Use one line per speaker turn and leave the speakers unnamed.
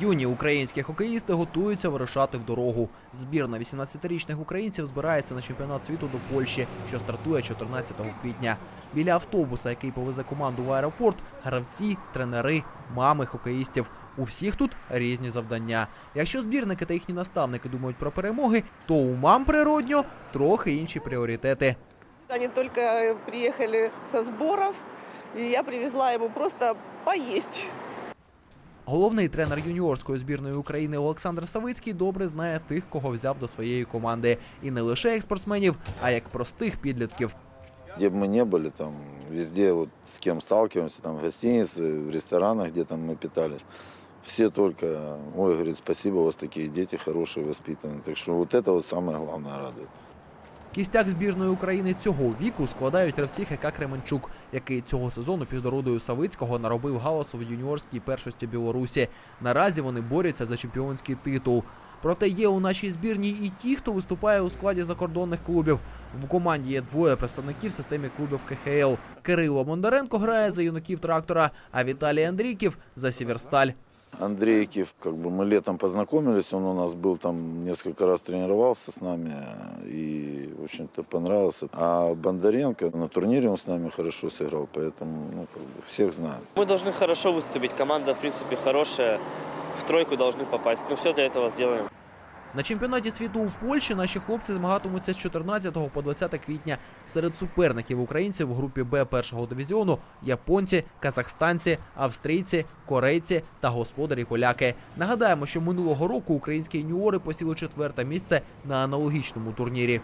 Юні українські хокеїсти готуються вирушати в дорогу. Збірна 18-річних українців збирається на чемпіонат світу до Польщі, що стартує 14 квітня. Біля автобуса, який повезе команду в аеропорт, гравці, тренери, мами хокеїстів. У всіх тут різні завдання. Якщо збірники та їхні наставники думають про перемоги, то у мам природньо трохи інші пріоритети.
Они только приехали со сборов, и я привезла ему просто поесть.
Головний тренер юніорської збірної України Олександр Савицький добре знає тих, кого взяв до своєї команди, і не лише як спортсменів, а як простих підлітків.
Где бы мы не были, там везде вот с кем сталкиваемся, там в гостинице, в ресторанах, где там мы питались, все только, ой, говорит, спасибо, у вас такие дети хорошие, воспитанные. Так что вот это вот самое главное радует.
Кістяк збірної України цього віку складають гравці ХК Кременчук, який цього сезону під орудою Савицького наробив галасу в юніорській першості Білорусі. Наразі вони борються за чемпіонський титул. Проте є у нашій збірній і ті, хто виступає у складі закордонних клубів. В команді є двоє представників в системі клубів КХЛ. Кирило Бондаренко грає за юнаків трактора, а Віталій Андрійків за Сіверсталь.
Андрейкив, как бы мы летом познакомились, он у нас был там несколько раз тренировался с нами и, в общем-то, понравился. А Бондаренко на турнире он с нами хорошо сыграл, поэтому, ну, как бы всех знаем.
Мы должны хорошо выступить. Команда, в принципе, хорошая. В тройку должны попасть. Ну, все для этого сделаем.
На чемпіонаті світу у Польщі наші хлопці змагатимуться з 14 по 20 квітня. Серед суперників українців в групі Б першого дивізіону японці, казахстанці, австрійці, корейці та господарі поляки. Нагадаємо, що минулого року українські юніори посіли четверте місце на аналогічному турнірі.